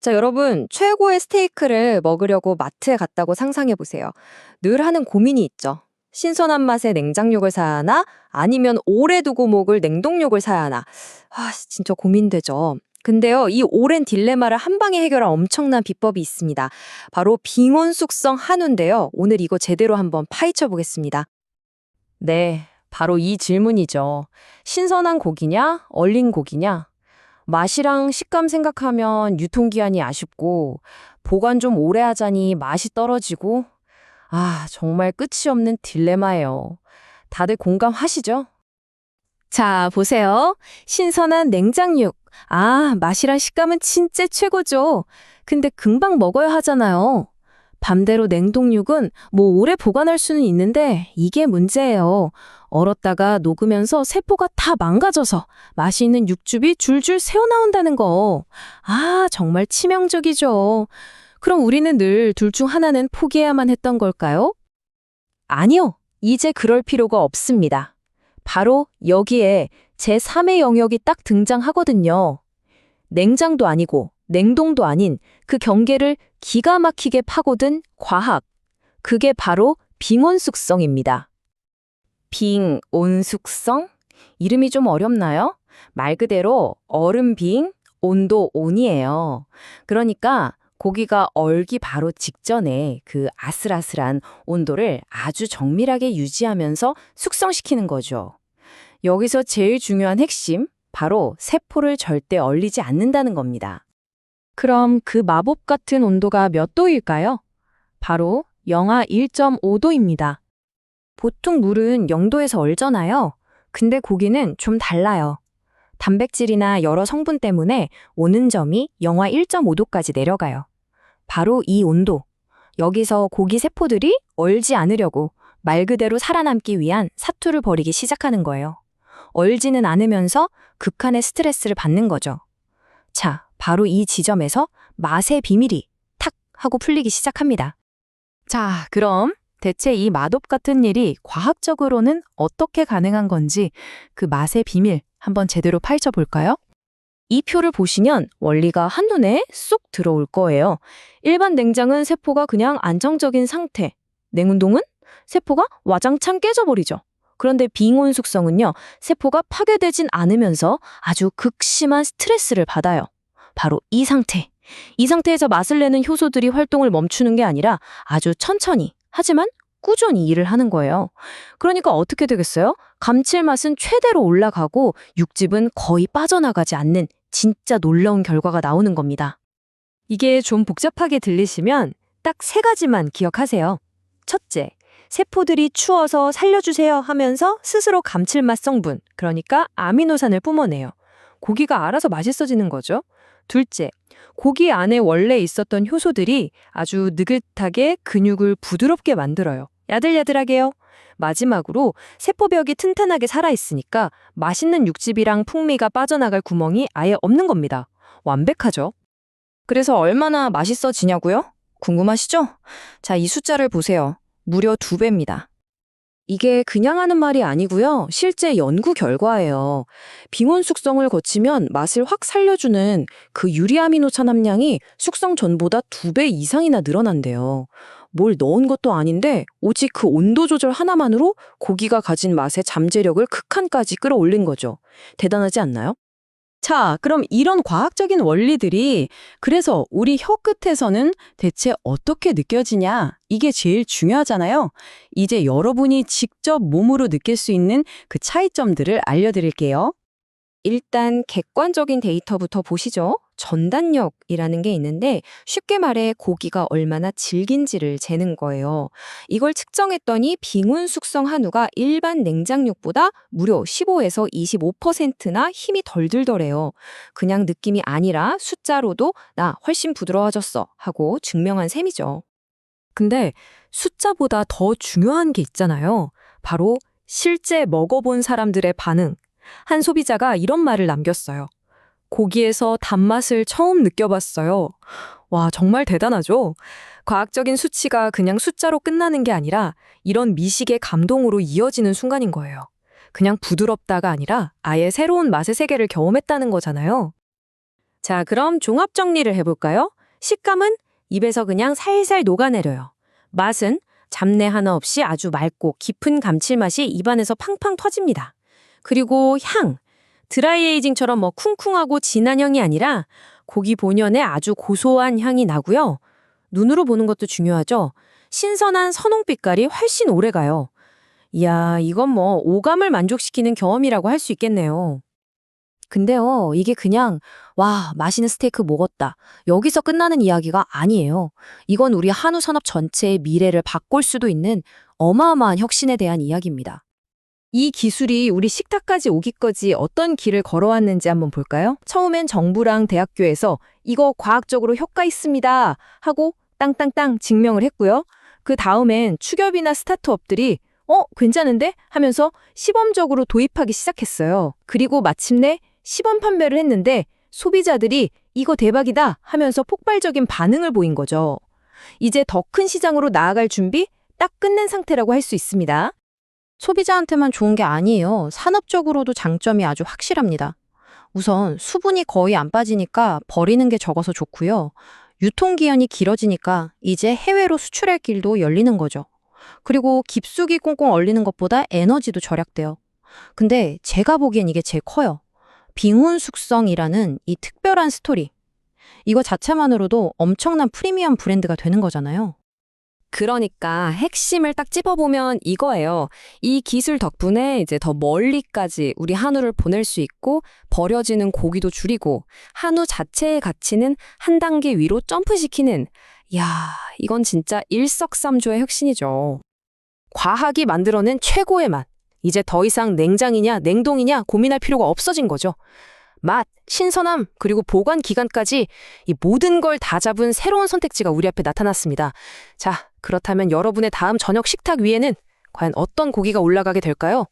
자, 여러분, 최고의 스테이크를 먹으려고 마트에 갔다고 상상해 보세요. 늘 하는 고민이 있죠. 신선한 맛의 냉장육을 사야 하나? 아니면 오래 두고 먹을 냉동육을 사야 하나? 아, 진짜 고민되죠. 근데요, 이 오랜 딜레마를 한 방에 해결할 엄청난 비법이 있습니다. 바로 빙온 숙성 한우인데요. 오늘 이거 제대로 한번 파헤쳐 보겠습니다. 네, 바로 이 질문이죠. 신선한 고기냐, 얼린 고기냐? 맛이랑 식감 생각하면 유통기한이 아쉽고, 보관 좀 오래 하자니 맛이 떨어지고, 아, 정말 끝이 없는 딜레마예요. 다들 공감하시죠? 자, 보세요. 신선한 냉장육. 아, 맛이랑 식감은 진짜 최고죠. 근데 금방 먹어야 하잖아요. 밤대로 냉동육은 뭐 오래 보관할 수는 있는데 이게 문제예요. 얼었다가 녹으면서 세포가 다 망가져서 맛있는 육즙이 줄줄 새어나온다는 거. 아, 정말 치명적이죠. 그럼 우리는 늘 둘 중 하나는 포기해야만 했던 걸까요? 아니요. 이제 그럴 필요가 없습니다. 바로 여기에 제3의 영역이 딱 등장하거든요. 냉장도 아니고 냉동도 아닌 그 경계를 기가 막히게 파고든 과학. 그게 바로 빙온 숙성입니다. 빙온 숙성? 이름이 좀 어렵나요? 말 그대로 얼음 빙, 온도 온이에요. 그러니까 고기가 얼기 바로 직전에 그 아슬아슬한 온도를 아주 정밀하게 유지하면서 숙성시키는 거죠. 여기서 제일 중요한 핵심, 바로 세포를 절대 얼리지 않는다는 겁니다. 그럼 그 마법 같은 온도가 몇 도일까요? 바로 영하 1.5도입니다. 보통 물은 0도에서 얼잖아요. 근데 고기는 좀 달라요. 단백질이나 여러 성분 때문에 오는 점이 영하 1.5도까지 내려가요. 바로 이 온도. 여기서 고기 세포들이 얼지 않으려고 말 그대로 살아남기 위한 사투를 벌이기 시작하는 거예요. 얼지는 않으면서 극한의 스트레스를 받는 거죠. 자, 바로 이 지점에서 맛의 비밀이 탁 하고 풀리기 시작합니다. 자, 그럼 대체 이 맛업 같은 일이 과학적으로는 어떻게 가능한 건지 그 맛의 비밀 한번 제대로 파헤쳐 볼까요? 이 표를 보시면 원리가 한눈에 쏙 들어올 거예요. 일반 냉장은 세포가 그냥 안정적인 상태. 냉운동은 세포가 와장창 깨져버리죠. 그런데 빙온 숙성은요, 세포가 파괴되진 않으면서 아주 극심한 스트레스를 받아요. 바로 이 상태. 이 상태에서 맛을 내는 효소들이 활동을 멈추는 게 아니라 아주 천천히, 하지만 꾸준히 일을 하는 거예요. 그러니까 어떻게 되겠어요? 감칠맛은 최대로 올라가고 육즙은 거의 빠져나가지 않는 진짜 놀라운 결과가 나오는 겁니다. 이게 좀 복잡하게 들리시면 딱 세 가지만 기억하세요. 첫째, 세포들이 추워서 살려주세요 하면서 스스로 감칠맛 성분, 그러니까 아미노산을 뿜어내요. 고기가 알아서 맛있어지는 거죠. 둘째, 고기 안에 원래 있었던 효소들이 아주 느긋하게 근육을 부드럽게 만들어요. 야들야들하게요. 마지막으로 세포벽이 튼튼하게 살아있으니까 맛있는 육즙이랑 풍미가 빠져나갈 구멍이 아예 없는 겁니다. 완벽하죠? 그래서 얼마나 맛있어지냐고요? 궁금하시죠? 자, 이 숫자를 보세요. 무려 두 배입니다. 이게 그냥 하는 말이 아니고요. 실제 연구 결과예요. 빙온 숙성을 거치면 맛을 확 살려주는 그 유리아미노산 함량이 숙성 전보다 두 배 이상이나 늘어난대요. 뭘 넣은 것도 아닌데 오직 그 온도 조절 하나만으로 고기가 가진 맛의 잠재력을 극한까지 끌어올린 거죠. 대단하지 않나요? 자, 그럼 이런 과학적인 원리들이 그래서 우리 혀 끝에서는 대체 어떻게 느껴지냐? 이게 제일 중요하잖아요. 이제 여러분이 직접 몸으로 느낄 수 있는 그 차이점들을 알려드릴게요. 일단 객관적인 데이터부터 보시죠. 전단력이라는 게 있는데 쉽게 말해 고기가 얼마나 질긴지를 재는 거예요. 이걸 측정했더니 빙운 숙성 한우가 일반 냉장육보다 무려 15에서 25%나 힘이 덜 들더래요. 그냥 느낌이 아니라 숫자로도 나 훨씬 부드러워졌어 하고 증명한 셈이죠. 근데 숫자보다 더 중요한 게 있잖아요. 바로 실제 먹어본 사람들의 반응. 한 소비자가 이런 말을 남겼어요. 고기에서 단맛을 처음 느껴봤어요. 와, 정말 대단하죠? 과학적인 수치가 그냥 숫자로 끝나는 게 아니라 이런 미식의 감동으로 이어지는 순간인 거예요. 그냥 부드럽다가 아니라 아예 새로운 맛의 세계를 경험했다는 거잖아요. 자, 그럼 종합 정리를 해볼까요? 식감은 입에서 그냥 살살 녹아내려요. 맛은 잡내 하나 없이 아주 맑고 깊은 감칠맛이 입안에서 팡팡 터집니다. 그리고 향. 드라이에이징처럼 뭐 쿵쿵하고 진한 향이 아니라 고기 본연의 아주 고소한 향이 나고요. 눈으로 보는 것도 중요하죠. 신선한 선홍빛깔이 훨씬 오래 가요. 이야, 이건 뭐 오감을 만족시키는 경험이라고 할 수 있겠네요. 근데요, 이게 그냥, 와, 맛있는 스테이크 먹었다. 여기서 끝나는 이야기가 아니에요. 이건 우리 한우 산업 전체의 미래를 바꿀 수도 있는 어마어마한 혁신에 대한 이야기입니다. 이 기술이 우리 식탁까지 오기까지 어떤 길을 걸어왔는지 한번 볼까요? 처음엔 정부랑 대학교에서 이거 과학적으로 효과 있습니다 하고 땅땅땅 증명을 했고요. 그 다음엔 축협이나 스타트업들이 어, 괜찮은데? 하면서 시범적으로 도입하기 시작했어요. 그리고 마침내 시범 판매를 했는데 소비자들이 이거 대박이다 하면서 폭발적인 반응을 보인 거죠. 이제 더 큰 시장으로 나아갈 준비 딱 끝낸 상태라고 할 수 있습니다. 소비자한테만 좋은 게 아니에요. 산업적으로도 장점이 아주 확실합니다. 우선 수분이 거의 안 빠지니까 버리는 게 적어서 좋고요. 유통기한이 길어지니까 이제 해외로 수출할 길도 열리는 거죠. 그리고 깊숙이 꽁꽁 얼리는 것보다 에너지도 절약돼요. 근데 제가 보기엔 이게 제일 커요. 빙운 숙성이라는 이 특별한 스토리. 이거 자체만으로도 엄청난 프리미엄 브랜드가 되는 거잖아요. 그러니까 핵심을 딱 찝어보면 이거예요. 이 기술 덕분에 이제 더 멀리까지 우리 한우를 보낼 수 있고 버려지는 고기도 줄이고 한우 자체의 가치는 한 단계 위로 점프시키는 야, 이건 진짜 일석삼조의 혁신이죠. 과학이 만들어낸 최고의 맛. 이제 더 이상 냉장이냐 냉동이냐 고민할 필요가 없어진 거죠. 맛, 신선함, 그리고 보관 기간까지 이 모든 걸 다 잡은 새로운 선택지가 우리 앞에 나타났습니다. 자, 그렇다면 여러분의 다음 저녁 식탁 위에는 과연 어떤 고기가 올라가게 될까요?